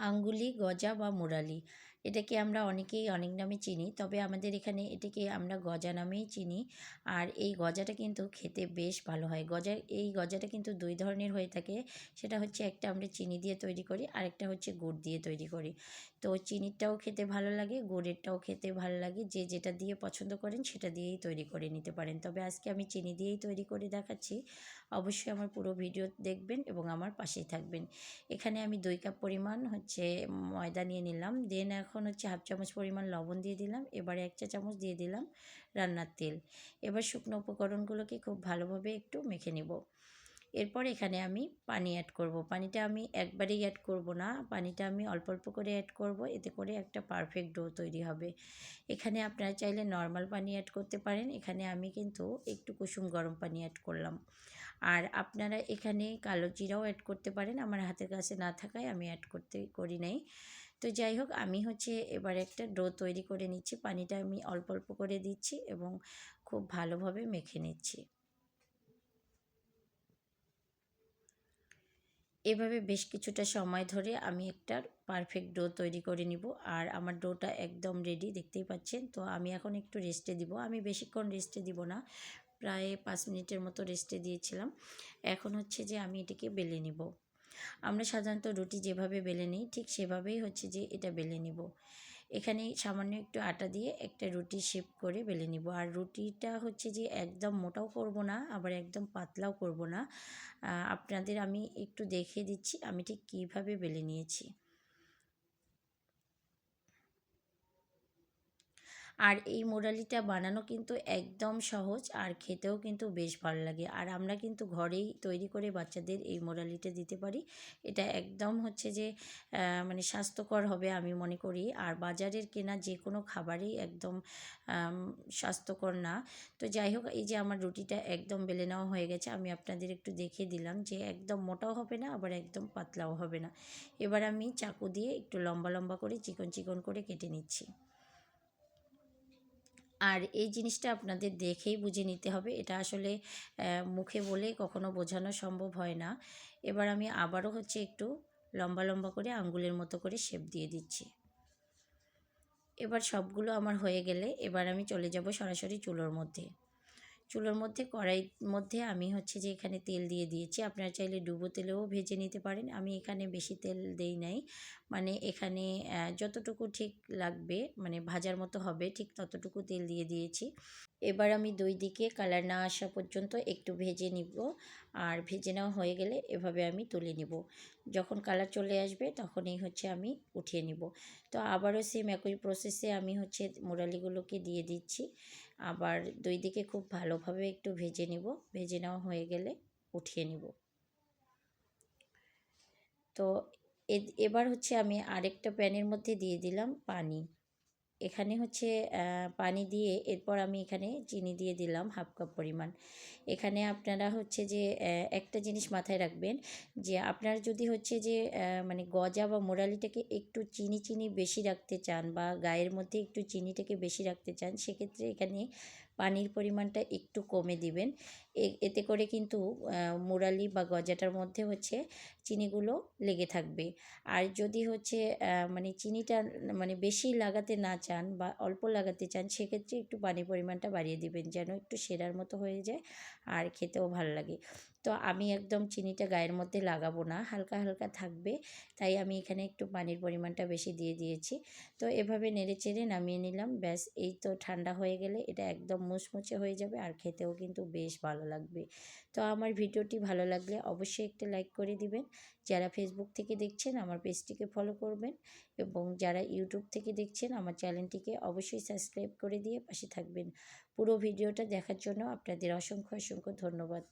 আঙ্গুলি গজা বা মুরালি। এটাকে আমরা অনেকেই অনেক নামে চিনি। তবে আমাদের এখানে এটাকে আমরা গজা নামেই চিনি। আর এই গজাটা কিন্তু খেতে বেশ ভালো হয়। গজা এই গজাটা কিন্তু দুই ধরনের হয়ে থাকে। সেটা হচ্ছে একটা আমরা চিনি দিয়ে তৈরি করি, আরেকটা হচ্ছে গুড় দিয়ে তৈরি করি। তো চিনিরটাও খেতে ভালো লাগে, গুড়েরটাও খেতে ভালো লাগে। যে যেটা দিয়ে পছন্দ করেন সেটা দিয়েই তৈরি করে নিতে পারেন। তবে আজকে আমি চিনি দিয়েই তৈরি করে দেখাচ্ছি। অবশ্যই আমার পুরো ভিডিও দেখবেন এবং আমার পাশেই থাকবেন। এখানে আমি দুই কাপ পরিমাণ হচ্ছে ময়দা নিয়ে নিলাম। দেন এখন হচ্ছে হাফ চামচ পরিমাণ লবণ দিয়ে দিলাম। এবারে এক চা চামচ দিয়ে দিলাম রান্নার তেল। এবার শুকনো উপকরণগুলোকে খুব ভালোভাবে একটু মেখে নেব। এরপর এখানে আমি পানি অ্যাড করব। পানিটা আমি একবারেই অ্যাড করব না। পানিটা আমি অল্প অল্প করে অ্যাড করব। এতে করে একটা পারফেক্ট ডো তৈরি হবে। এখানে আপনারা চাইলে নর্মাল পানি অ্যাড করতে পারেন। এখানে আমি কিন্তু একটু কুসুম গরম পানি অ্যাড করলাম। আর আপনারা এখানে কালো জিরাও অ্যাড করতে পারেন। আমার হাতের কাছে না থাকায় আমি অ্যাড করতে করি নাই। তো যাই হোক, আমি হচ্ছে এবার একটা ডো তৈরি করে নিচ্ছি। পানিটা আমি অল্প অল্প করে দিচ্ছি এবং খুব ভালোভাবে মেখে নিচ্ছি। এভাবে বেশ কিছুটা সময় ধরে আমি একটা পারফেক্ট ডো তৈরি করে নিব। আর আমার ডোটা একদম রেডি দেখতেই পাচ্ছেন? তো আমি এখন একটু রেস্টে দিব। আমি বেশিক্ষণ রেস্টে দিব না, প্রায় পাঁচ মিনিটের মতো রেস্টে দিয়েছিলাম। এখন হচ্ছে যে আমি এটিকে বেলে নিব। আমরা সাধারণত রুটি যেভাবে বেলে নিই, ঠিক সেভাবেই হচ্ছে যে এটা বেলে নিব। এখানে সামান্য একটু আটা দিয়ে একটা রুটি শেপ করে বেলে নিব। আর রুটিটা হচ্ছে যে একদম মোটাও করব না, আবার একদম পাতলাও করব না। আপনাদের আমি একটু দেখিয়ে দিচ্ছি আমি ঠিক কীভাবে বেলে নিয়েছি। আর এই মোরালিটা বানানো কিন্তু একদম সহজ আর খেতেও কিন্তু বেশ ভালো লাগে। আর আমরা কিন্তু ঘরেই তৈরি করে বাচ্চাদের এই মোরালিটা দিতে পারি। এটা একদম হচ্ছে যে মানে স্বাস্থ্যকর হবে আমি মনে করি। আর বাজারের কেনা যে কোনো খাবারই একদম স্বাস্থ্যকর না। তো যাই হোক, এই যে আমার রুটিটা একদম বেলে নেওয়া হয়ে গেছে, আমি আপনাদের একটু দেখিয়ে দিলাম যে একদম মোটাও হবে না, আবার একদম পাতলাও হবে না। এবার আমি চাকু দিয়ে একটু লম্বা লম্বা করে চিকন চিকন করে কেটে নিচ্ছি। আর এই জিনিসটা আপনাদের দেখেই বুঝে নিতে হবে। এটা আসলে মুখে বলে কখনো বোঝানো সম্ভব হয় না। এবার আমি আবারও হচ্ছে একটু লম্বা লম্বা করে আঙ্গুলের মতো করে শেপ দিয়ে দিচ্ছি। এবার সবগুলো আমার হয়ে গেলে এবার আমি চলে যাব সরাসরি চুলোর মধ্যে। চুলোর মধ্যে কড়াইয়ের মধ্যে আমি হচ্ছে যে এখানে তেল দিয়ে দিয়েছি। আপনারা চাইলে ডুবো তেলেও ভেজে নিতে পারেন। আমি এখানে বেশি তেল দেই নাই। মানে এখানে যতটুকু ঠিক লাগবে মানে ভাজার মতো হবে, ঠিক ততটুকু তেল দিয়ে দিয়েছি। এবার আমি দুই দিকে কালার না আসা পর্যন্ত একটু ভেজে নিব। আর ভেজে নেওয়া হয়ে গেলে এভাবে আমি তুলে নিব। যখন কালার চলে আসবে তখনই হচ্ছে আমি উঠিয়ে নিব। তো আবারও সেম একই প্রসেসে আমি হচ্ছে মোরালিগুলোকে দিয়ে দিচ্ছি। আবার দুই দিকে খুব ভালোভাবে একটু ভেজে নিব। ভেজে নেওয়া হয়ে গেলে উঠিয়ে নিব। তো এবার হচ্ছে আমি আরেকটা প্যানের মধ্যে দিয়ে দিলাম পানি। এখানে হচ্ছে পানি দিয়ে এরপর আমি এখানে চিনি দিয়ে দিলাম হাফ কাপ পরিমাণ। এখানে আপনারা হচ্ছে যে একটা জিনিস মাথায় রাখবেন যে, আপনার যদি হচ্ছে যে মানে গজা বা মোরালিটাকে একটু চিনি চিনি বেশি রাখতে চান বা গায়ের মধ্যে একটু চিনিটাকে বেশি রাখতে চান, সেক্ষেত্রে এখানে পানির পরিমাণটা একটু কমে দিবেন। এতে করে কিন্তু মুরালি বা গজাটার মধ্যে হচ্ছে চিনিগুলো লেগে থাকবে। আর যদি হচ্ছে মানে চিনিটা মানে বেশি লাগাতে না চান বা অল্প লাগাতে চান, সেক্ষেত্রে একটু পানির পরিমাণটা বাড়িয়ে দিবেন, যেন একটু সেরার মতো হয়ে যায় আর খেতেও ভালো লাগে। তো আমি একদম চিনিটা গায়ের মধ্যে লাগাবো না, হালকা হালকা থাকবে। তাই আমি এখানে একটু পানির পরিমাণটা বেশি দিয়ে দিয়েছি। তো এভাবে নেড়ে চেড়ে নামিয়ে নিলাম। ব্যাস, এই তো ঠান্ডা হয়ে গেলে এটা একদম মুচমুচে হয়ে যাবে আর খেতেও কিন্তু বেশ ভালো লাগবে। তো আমার ভিডিওটি ভালো লাগলে অবশ্যই একটা লাইক করে দিবেন। যারা ফেসবুক থেকে দেখছেন আমার পেজটিকে ফলো করবেন এবং যারা ইউটিউব থেকে দেখছেন আমার চ্যানেলটিকে অবশ্যই সাবস্ক্রাইব করে দিয়ে পাশে থাকবেন। পুরো ভিডিওটা দেখার জন্য আপনাদের অসংখ্য অসংখ্য ধন্যবাদ।